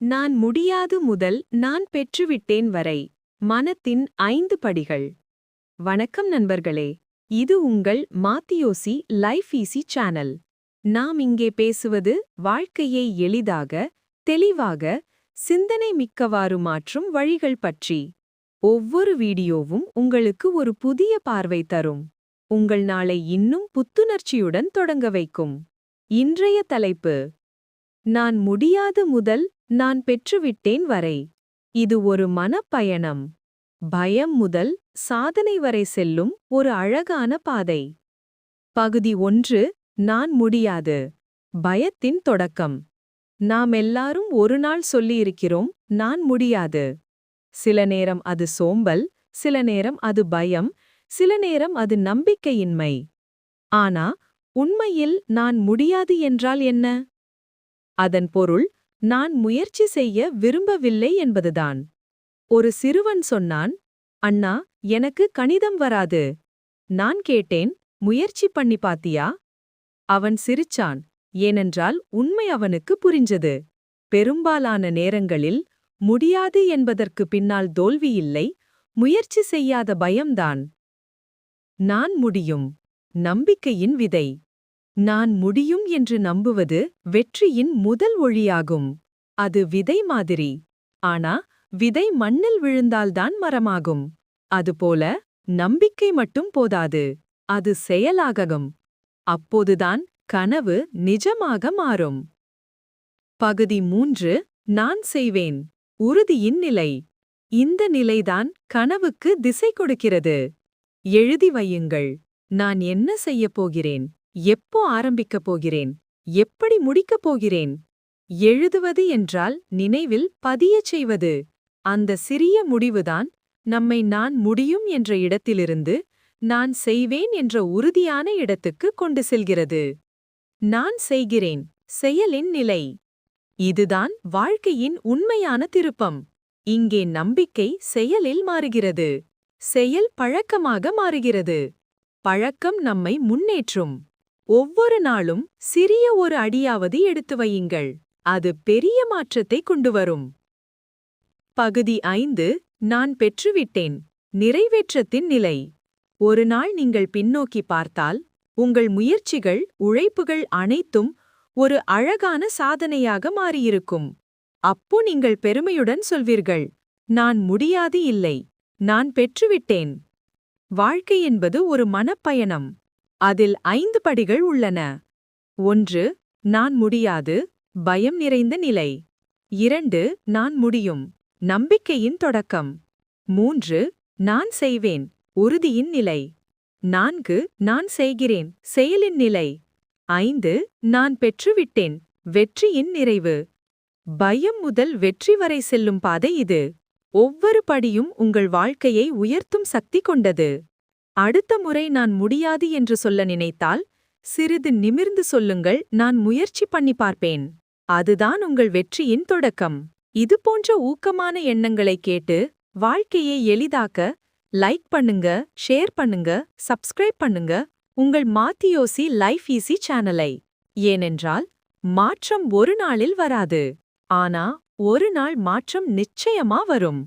நான் முடியாது முதல் நான் பெற்றுவிட்டேன் வரை. மனத்தின் ஐந்து படிகள். வணக்கம் நண்பர்களே. இது உங்கள் மாத்தியோசி லைஃப் ஈசி சேனல். நாம் இங்கே பேசுவது வாழ்க்கையை எளிதாக தெளிவாக சிந்தனை மிக்கவாறு மாற்றும் வழிகள் பற்றி. ஒவ்வொரு வீடியோவும் உங்களுக்கு ஒரு புதிய பார்வை தரும். உங்கள் நாளை இன்னும் புத்துணர்ச்சியுடன் தொடங்க வைக்கும். இன்றைய தலைப்பு. நான் முடியாது முதல் நான் பெற்றுவிட்டேன் வரை. இது ஒரு மனப்பயணம். பயம் முதல் சாதனை வரை செல்லும் ஒரு அழகான பாதை. பகுதி ஒன்று நான் முடியாது. பயத்தின் தொடக்கம். நாம் எல்லாரும் ஒரு நாள் சொல்லியிருக்கிறோம் நான் முடியாது. சில நேரம் அது சோம்பல் சில நேரம் அது பயம் சில நேரம் அது நம்பிக்கையின்மை. ஆனா உண்மையில் நான் முடியாது என்றால் என்ன? அதன் பொருள் நான் முயற்சி செய்ய விரும்பவில்லை என்பதுதான். ஒரு சிறுவன் சொன்னான் அண்ணா எனக்கு கணிதம் வராது. நான் கேட்டேன் முயற்சி பண்ணி பாத்தியா? அவன் சிரிச்சான் ஏனென்றால் உண்மை அவனுக்கு புரிஞ்சது. பெரும்பாலான நேரங்களில் முடியாது என்பதற்கு பின்னால் தோல்வியில்லை முயற்சி செய்யாத பயம்தான். நான் முடியும். நம்பிக்கையின் விதை. நான் முடியும் என்று நம்புவது வெற்றியின் முதல் ஒளியாகும். அது விதை மாதிரி. ஆனா விதை மண்ணில் விழுந்தால்தான் மரமாகும். அதுபோல நம்பிக்கை மட்டும் போதாது. அது செயலாககும். அப்போதுதான் கனவு நிஜமாக மாறும். பகுதி மூன்று நான் செய்வேன். உறுதியின் நிலை. இந்த நிலைதான் கனவுக்கு திசை கொடுக்கிறது. எழுதி வையுங்கள். நான் என்ன செய்யப் போகிறேன்? எப்போ ஆரம்பிக்கப் போகிறேன்? எப்படி முடிக்கப் போகிறேன்? எழுதுவது என்றால் நினைவில் பதியச் செய்வது. அந்த சிறிய முடிவுதான் நம்மை நான் முடியும் என்ற இடத்திலிருந்து நான் செய்வேன் என்ற உறுதியான இடத்துக்கு கொண்டு செல்கிறது. நான் செய்கிறேன். செயலின் நிலை. இதுதான் வாழ்க்கையின் உண்மையான திருப்பம். இங்கே நம்பிக்கை செயலில் மாறுகிறது. செயல் பழக்கமாக மாறுகிறது. பழக்கம் நம்மை முன்னேற்றும். ஒவ்வொரு நாளும் சிறிய ஒரு அடியாவது எடுத்து வையுங்கள். அது பெரிய மாற்றத்தை கொண்டு வரும் பகுதி ஐந்து நான் பெற்றுவிட்டேன். நிறைவேற்றத்தின் நிலை. ஒரு நாள் நீங்கள் பின்னோக்கி பார்த்தால் உங்கள் முயற்சிகள் உழைப்புகள் அனைத்தும் ஒரு அழகான சாதனையாக மாறியிருக்கும். அப்போ நீங்கள் பெருமையுடன் சொல்வீர்கள் நான் முடியாது இல்லை. நான் பெற்றுவிட்டேன். வாழ்க்கை என்பது ஒரு மனப்பயணம். அதில் ஐந்து படிகள் உள்ளன. ஒன்று நான் முடியாது பயம் நிறைந்த நிலை. இரண்டு நான் முடியும் நம்பிக்கையின் தொடக்கம். மூன்று நான் செய்வேன் உறுதியின் நிலை. நான்கு நான் செய்கிறேன் செயலின் நிலை. ஐந்து நான் பெற்றுவிட்டேன் வெற்றியின் நிறைவு. பயம் முதல் வெற்றி வரை செல்லும் பாதை இது. ஒவ்வொரு படியும் உங்கள் வாழ்க்கையை உயர்த்தும் சக்தி கொண்டது. அடுத்த முறை நான் முடியாது என்று சொல்ல நினைத்தால் சிறிது நிமிர்ந்து சொல்லுங்கள் நான் முயற்சி பண்ணி பார்ப்பேன். அதுதான் உங்கள் வெற்றியின் தொடக்கம். இதுபோன்ற ஊக்கமான எண்ணங்களை கேட்டு வாழ்க்கையை எளிதாக்க லைக் பண்ணுங்க ஷேர் பண்ணுங்க சப்ஸ்கிரைப் பண்ணுங்க. உங்கள் மாத்தியோசி லைஃப் ஈஸி சேனலை. ஏனென்றால் மாற்றம் ஒரு நாளில் வராது. ஆனா ஒரு நாள் மாற்றம் நிச்சயமா வரும்.